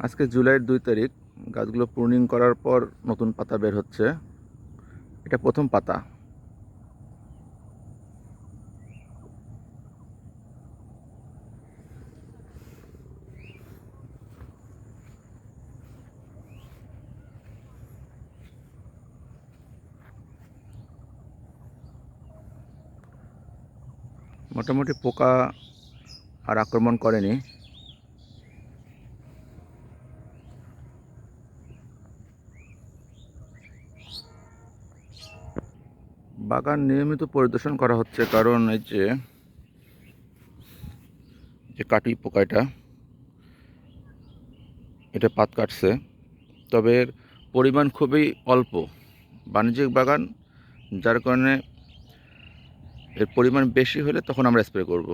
আজকে জুলাইয়ের দুই তারিখ, গাছগুলো প্রুনিং করার পর নতুন পাতা বের হচ্ছে। এটা প্রথম পাতা। মোটামুটি পোকা আর আক্রমণ করেনি। বাগান নিয়মিত পরিদর্শন করা হচ্ছে, কারণ এই যে যে কাটুই পোকাটা, এটা পাত কাটছে। তবে এর পরিমাণ খুবই অল্প। বাণিজ্যিক বাগান, যার কারণে এর পরিমাণ বেশি হলে তখন আমরা স্প্রে করব।